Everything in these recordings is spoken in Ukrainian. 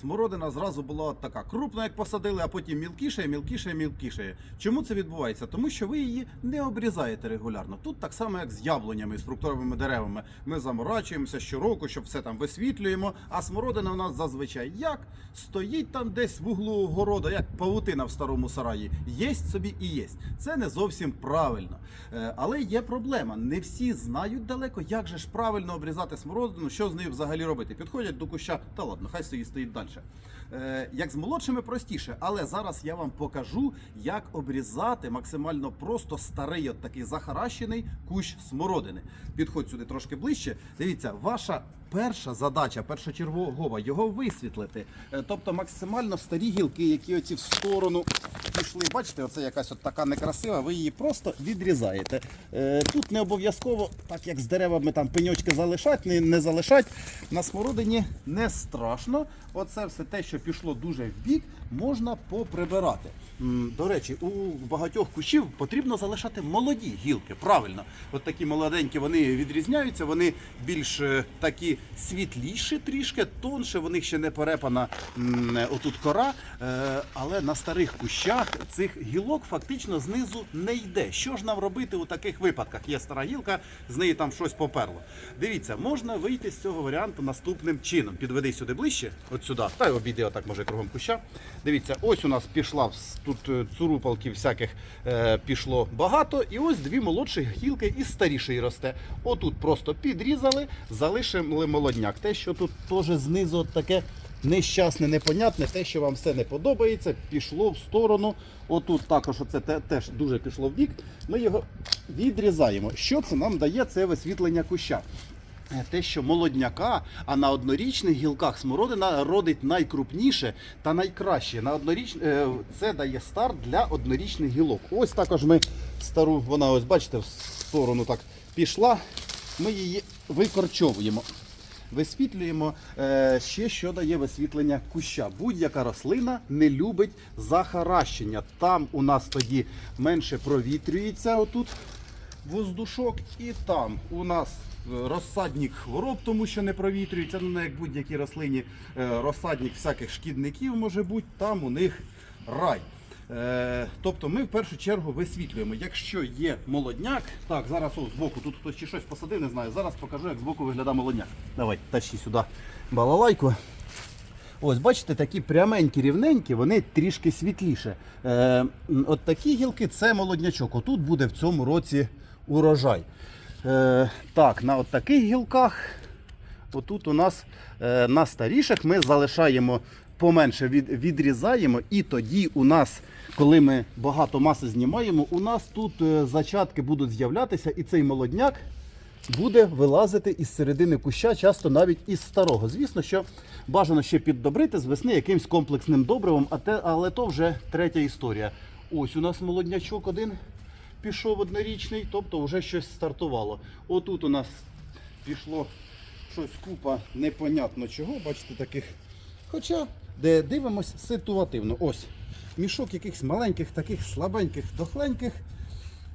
Смородина зразу була така крупна, як посадили, а потім мілкіше, мілкіше, мілкіше. Чому це відбувається? Тому що ви її не обрізаєте регулярно. Тут так само, як з яблунями, з фруктовими деревами. Ми заморачуємося щороку, щоб все там висвітлюємо. А смородина у нас зазвичай як стоїть там десь в углу города, як павутина в старому сараї. Єсть собі і єсть. Це не зовсім правильно. Е, Але є проблема. Не всі знають далеко, як же ж правильно обрізати смородину, що з нею взагалі робити. Підходять до куща, та ладно, хай собі стоїть далі. Е, Як з молодшими простіше, але зараз я вам покажу, як обрізати максимально просто старий, от такий захаращений кущ смородини. Підходь сюди трошки ближче. Дивіться, ваша перша задача, першочергова, його висвітлити. Е, Тобто максимально старі гілки, які оці в сторону пішли. Бачите, оце якась от така некрасива, ви її просто відрізаєте. Е, Тут не обов'язково, так як з деревами там пеньочки залишать, не, не залишать. На смородині не страшно. Оце все те, що пішло дуже в бік, можна поприбирати. До речі, у багатьох кущів потрібно залишати молоді гілки. Правильно, от такі молоденькі вони відрізняються, вони більш е, такі світліші трішки, тонше, в них ще не перепана отут кора. Е, Але на старих кущах цих гілок фактично знизу не йде. Що ж нам робити у таких випадках? Є стара гілка, з неї там щось поперло. Дивіться, можна вийти з цього варіанту наступним чином. Підведи сюди ближче, от сюди, та й обійди отак може кругом куща. Дивіться, ось у нас пішла тут е, цурупалків всяких е, пішло багато, і ось дві молодші гілки і старіший росте. Отут просто підрізали, залишили молодняк. Те, що тут теж знизу от таке нещасне, непонятне, те, що вам все не подобається, пішло в сторону. Отут також оце теж дуже пішло в бік. Ми його відрізаємо. Що це нам дає? Це висвітлення куща. Е, Те, що молодняка, а на однорічних гілках смородина родить найкрупніше та найкраще. На одноріч... е, Це дає старт для однорічних гілок. Ось також ми стару, вона ось бачите, в сторону так пішла. Ми її викорчовуємо. Висвітлюємо Е, ще що дає висвітлення куща. Будь-яка рослина не любить захаращення. Там у нас тоді менше провітрюється отут воздушок, і там у нас е, розсадник хвороб, тому що не провітрюється, ну як будь-якій рослині, е, розсадник всяких шкідників може бути, там у них рай. Е, тобто ми в першу чергу висвітлюємо. Якщо є молодняк, так, зараз о, збоку, тут хтось чи щось посадив, не знаю. Зараз покажу, як збоку виглядає молодняк. Давай, тащи сюди балалайку. Ось, бачите, такі пряменькі, рівненькі, вони трішки світліше. Е, от такі гілки це молоднячок. Отут буде в цьому році урожай. Е, так, на от таких гілках, отут у нас е, на старіших ми залишаємо поменше, від, відрізаємо, і тоді у нас, коли ми багато маси знімаємо, у нас тут е, зачатки будуть з'являтися, і цей молодняк буде вилазити із середини куща, часто навіть із старого. Звісно, що бажано ще піддобрити з весни якимсь комплексним добривом, а те, але то вже третя історія. Ось у нас молоднячок один пішов однорічний, тобто вже щось стартувало. Отут у нас пішло щось купа непонятно чого, бачите, таких. Хоча, де дивимось ситуативно. Ось мішок якихось маленьких, таких слабеньких, дохленьких.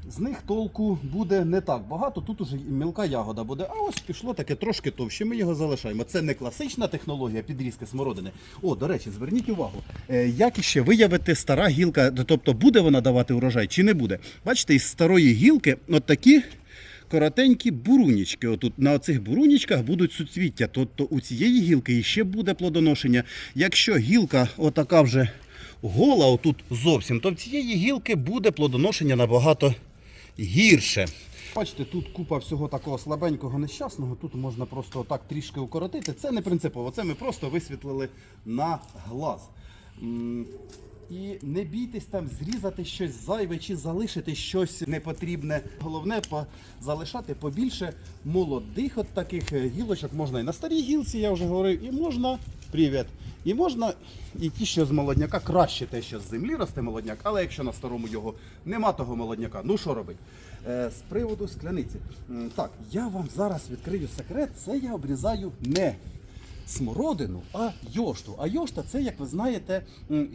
З них толку буде не так багато, тут уже мілка ягода буде. А ось пішло таке трошки товще. Ми його залишаємо. Це не класична технологія підрізки смородини. О, до речі, зверніть увагу, е, як іще виявити стара гілка, тобто буде вона давати урожай чи не буде. Бачите, із старої гілки от такі коротенькі бурунічки. Отут на оцих бурунічках будуть суцвіття. Тобто у цієї гілки іще буде плодоношення. Якщо гілка отака вже гола, отут зовсім, то в цієї гілки буде плодоношення набагато гірше. Бачите, тут купа всього такого слабенького нещасного. Тут можна просто отак трішки укоротити. Це не принципово, це ми просто висвітлили на глаз. І не бійтесь там зрізати щось зайве чи залишити щось непотрібне. Головне по- залишати побільше молодих от таких е, гілочок. Можна і на старій гілці, я вже говорив, і можна. Привіт. І можна і ті, що з молодняка, краще те, що з землі росте молодняк, але якщо на старому його нема того молодняка, ну що робить? Е, з приводу скляниці. Так, я вам зараз відкрию секрет, це я обрізаю не смородину, а йошту. А йошта це, як ви знаєте,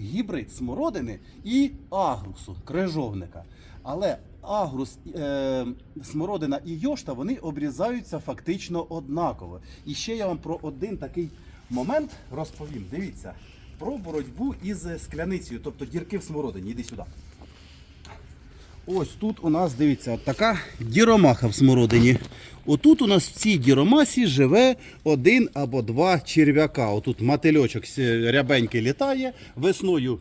гібрид смородини і агрусу, крижовника. Але агрус, е, смородина і йошта вони обрізаються фактично однаково. І ще я вам про один такий момент розповім. Дивіться про боротьбу із скляницею, тобто дірки в смородині. Іди сюди. Ось тут у нас, дивіться, от така діромаха в смородині. Отут у нас в цій діромасі живе один або два черв'яка. Отут мотильочок с- рябенький літає, весною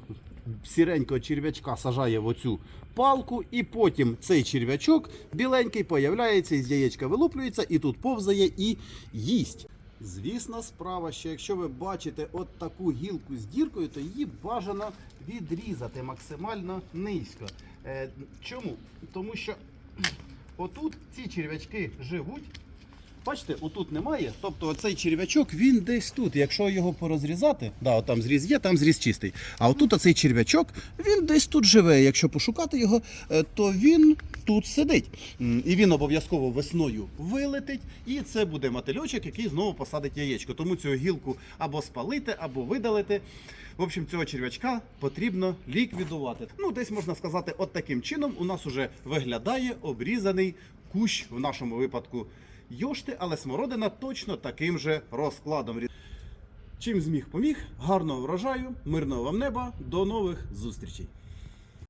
сіренького черв'ячка сажає в оцю палку, і потім цей черв'ячок біленький появляється, із яєчка вилуплюється і тут повзає і їсть. Звісна справа, що якщо ви бачите от таку гілку з діркою, то її бажано відрізати максимально низько. Е, чому? Тому що отут ці черв'ячки живуть. Бачите, отут немає. Тобто цей черв'ячок він десь тут. Якщо його порозрізати, да, там зріз є, там зріз чистий. А отут оцей черв'ячок, він десь тут живе. Якщо пошукати його, е, то він тут сидить. І він обов'язково весною вилетить, і це буде мотильочок, який знову посадить яєчко. Тому цю гілку або спалити, або видалити. В общем, цього черв'ячка потрібно ліквідувати. Ну, десь можна сказати, от таким чином у нас уже виглядає обрізаний кущ в нашому випадку йошти, але смородина точно таким же розкладом. Чим зміг поміг, гарного врожаю, мирного вам неба, до нових зустрічей!